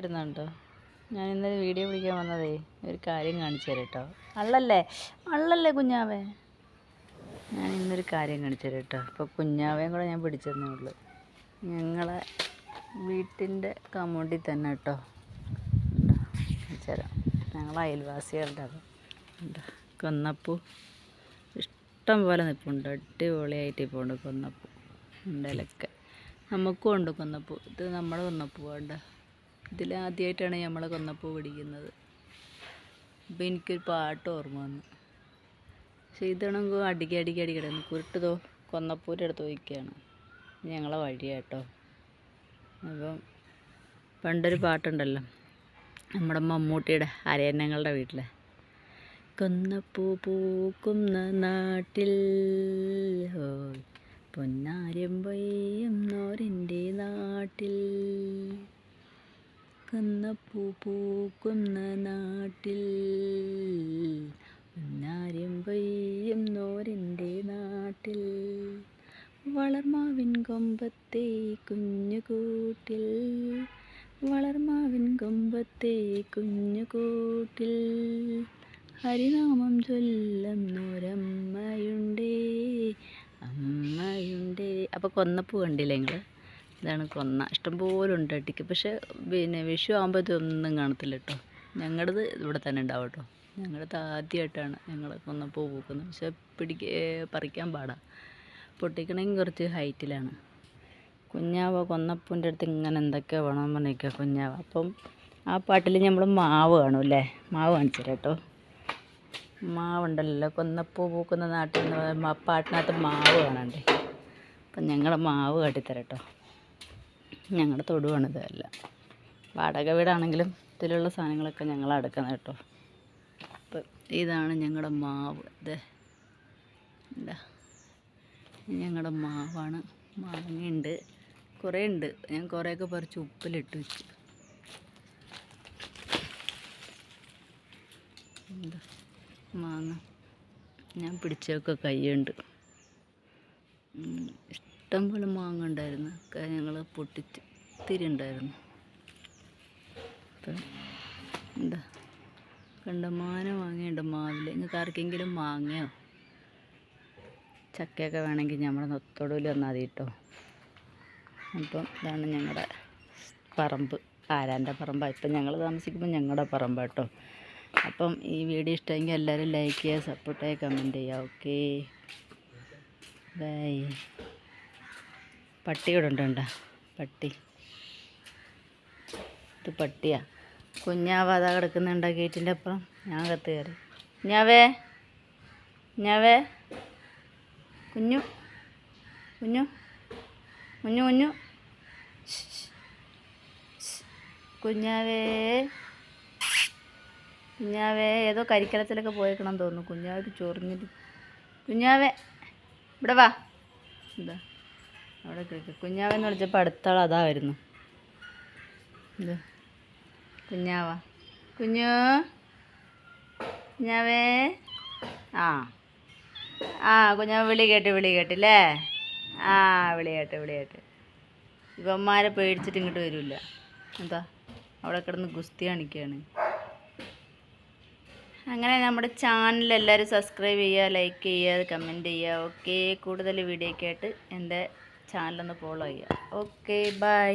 വരുന്നുണ്ടോ. ഞാൻ ഇന്നലെ വീഡിയോ പിടിക്കാൻ വന്നതേ ഒരു കാര്യം കാണിച്ചു തരാം കേട്ടോ. അള്ളല്ലേ? അള്ളല്ലേ കുഞ്ഞാവേ? ഞാൻ ഇന്നൊരു കാര്യം കാണിച്ചു തരാം കേട്ടോ. ഇപ്പോൾ കുഞ്ഞാവേയും കൂടെ ഞാൻ പിടിച്ചതന്നേ ഉള്ളൂ. ഞങ്ങളെ വീട്ടിന്റെ കമൗണ്ടിൽ തന്നെ കേട്ടോ. തരാം. ഞങ്ങൾ അയൽവാസികളുടെ അത്. ഉണ്ട്? കൊന്നപ്പൂ. ഇഷ്ടം പോലെ നിൽപ്പുണ്ട് അടിപൊളിയായിട്ട് ഇപ്പോൾ ഉണ്ട് കൊന്നപ്പൂ. ഉണ്ടലൊക്കെ. നമുക്കും ഉണ്ട് കൊന്നപ്പൂ. ഇത് നമ്മുടെ കൊന്നപ്പൂ വേണ്ട ഇതിൽ ആദ്യമായിട്ടാണ് നമ്മൾ കൊന്നപ്പൂ പിടിക്കുന്നത്. അപ്പോൾ എനിക്കൊരു പാട്ട് ഓർമ്മ വന്നു. പക്ഷേ ഇതാണെങ്കിൽ അടിക്കി അടിക്കി അടി കിടന്നു കുരുട്ടതോ കൊന്നപ്പൂന്റെ അടുത്ത് വയ്ക്കുകയാണ് ഞങ്ങളെ വഴിയാട്ടോ. അപ്പം പണ്ടൊരു പാട്ടുണ്ടല്ലോ. നമ്മുടെ മമ്മൂട്ടിയുടെ അരയന്നങ്ങളുടെ വീട്ടിലെ. കൊന്നപ്പൂ പൂക്കുന്ന നാട്ടിൽ പൊന്നാരം പെയ്യുന്നോരെന്റെ നാട്ടിൽ. കൊന്നപ്പൂ പൂക്കുന്ന നാട്ടിൽ. ഉന്നാരും വയ്യം നോരന്റെ നാട്ടിൽ. വളർമാവിൻ കൊമ്പത്തെ കുഞ്ഞുകൂട്ടിൽ. വളർമാവിൻ കൊമ്പത്തെ കുഞ്ഞു കൂട്ടിൽ ഹരിനാമം ചൊല്ലുന്നൊരമ്മയുണ്ടേ അമ്മയുണ്ടേ. അപ്പോൾ കൊന്നപ്പൂ കണ്ടില്ലേ നിങ്ങൾ ഇതാണ് കൊന്ന. ഇഷ്ടംപോലെ ഉണ്ട് അട്ടിക്ക്. പക്ഷേ പിന്നെ വിഷു ആകുമ്പോൾ ഇതൊന്നും കാണത്തില്ല കേട്ടോ. ഞങ്ങളുടേത് ഇവിടെ തന്നെ ഉണ്ടാവും കേട്ടോ. ഞങ്ങളത് ആദ്യമായിട്ടാണ് ഞങ്ങൾ കൊന്നപ്പോൾ പൂക്കുന്നത്. പക്ഷെ പിടിക്ക പറിക്കാൻ പാടാണ് പൊട്ടിക്കണമെങ്കിൽ കുറച്ച് ഹൈറ്റിലാണ്. കുഞ്ഞാവ കൊന്നപ്പൂന്റെ അടുത്ത് ഇങ്ങനെ എന്തൊക്കെയോ വേണമെന്ന് പറഞ്ഞിരിക്കുക കുഞ്ഞാവ. അപ്പം ആ പാട്ടിൽ നമ്മൾ മാവ് കാണും അല്ലേ? മാവ് കാണിച്ചു കേട്ടോ. മാവുണ്ടല്ലോ. കൊന്നപ്പൂ പൂക്കുന്ന നാട്ടിൽ നിന്ന് പാട്ടിനകത്ത് മാവ് കാണണ്ടേ? അപ്പം ഞങ്ങൾ മാവ് കാട്ടിത്തരാം കേട്ടോ. ഞങ്ങളുടെ തൊടുവാണിത് എല്ലാം വാടക വീടാണെങ്കിലും ഇതിലുള്ള സാധനങ്ങളൊക്കെ ഞങ്ങൾ അടുക്കുന്നത് കേട്ടോ. അപ്പം ഇതാണ് ഞങ്ങളുടെ മാവ്. ഇത്. എന്താ ഞങ്ങളുടെ മാവാണ്. മാങ്ങയുണ്ട്. കുറേ ഉണ്ട് ഞാൻ കുറേയൊക്കെ പറിച്ച് ഉപ്പിലിട്ട് വെച്ചു. മാങ്ങ. ഞാൻ പിടിച്ചൊക്കെ കൈയുണ്ട് ഇഷ്ടം പോലെ മാങ്ങ ഉണ്ടായിരുന്നു. ഒക്കെ ഞങ്ങൾ പൊട്ടിച്ച് ഇത്തിരി ഉണ്ടായിരുന്നു. അപ്പം എന്താ? കണ്ടമാനം മാങ്ങയുണ്ട് മാവിൽ. നിങ്ങൾക്ക് ആർക്കെങ്കിലും മാങ്ങയോ? ചക്കയൊക്കെ വേണമെങ്കിൽ നമ്മുടെ തൊടുവിൽ വന്നാൽ മതി കേട്ടോ. അപ്പം ഇതാണ് ഞങ്ങളുടെ പറമ്പ്. ആരാന്റെ പറമ്പാണ് ഇപ്പം ഞങ്ങൾ താമസിക്കുമ്പോൾ ഞങ്ങളുടെ പറമ്പാണ് കേട്ടോ. അപ്പം ഈ വീഡിയോ ഇഷ്ടമെങ്കിൽ എല്ലാവരും ലൈക്ക് ചെയ്യുക സപ്പോർട്ട് ചെയ്യുക കമന്റ് ചെയ്യുക. ഓക്കേ ബൈ പട്ടി ഇവിടെ ഉണ്ട് പട്ടി. ഇത് പട്ടിയാ. കുഞ്ഞാവാത കിടക്കുന്നുണ്ടോ ഗേറ്റിന്റെ അപ്പുറം. ഞാൻ കത്ത് കയറി. ഞാവേ ഞാവേ കുഞ്ഞു കുഞ്ഞു കുഞ്ഞു കുഞ്ഞു. കുഞ്ഞാവേ. കുഞ്ഞാവേ ഏതോ കരിക്കലത്തിലൊക്കെ പോയേക്കണം തോന്നുന്നു. കുഞ്ഞാവ് ചൊറിഞ്ഞിട്ട്. കുഞ്ഞാവേ ഇവിടെ വാ. എന്താ അവിടെ കേൾക്ക് കുഞ്ഞാവെന്ന് വിളിച്ചപ്പോൾ അടുത്താൾ അതായിരുന്നു. കുഞ്ഞാവ. കുഞ്ഞു. കുഞ്ഞാവേ. ആ. ആ കുഞ്ഞാവ വിളി കേട്ട് വിളി കേട്ടില്ലേ ആ വിളി കേട്ട് വിളി കേട്ട്. ഇവന്മാരെ പേടിച്ചിട്ട് ഇങ്ങോട്ട് വരില്ല. എന്താ? അവിടെ കിടന്ന് ഗുസ്തി കാണിക്കുകയാണ് അങ്ങനെ നമ്മുടെ ചാനൽ എല്ലാവരും സബ്സ്ക്രൈബ് ചെയ്യുക ലൈക്ക് ചെയ്യുക കമന്റ് ചെയ്യുക. ഓക്കെ കൂടുതൽ വീഡിയോ ഒക്കെ ആയിട്ട് എന്റെ ചാനലൊന്ന് ഫോളോ ചെയ്യുക. Okay bye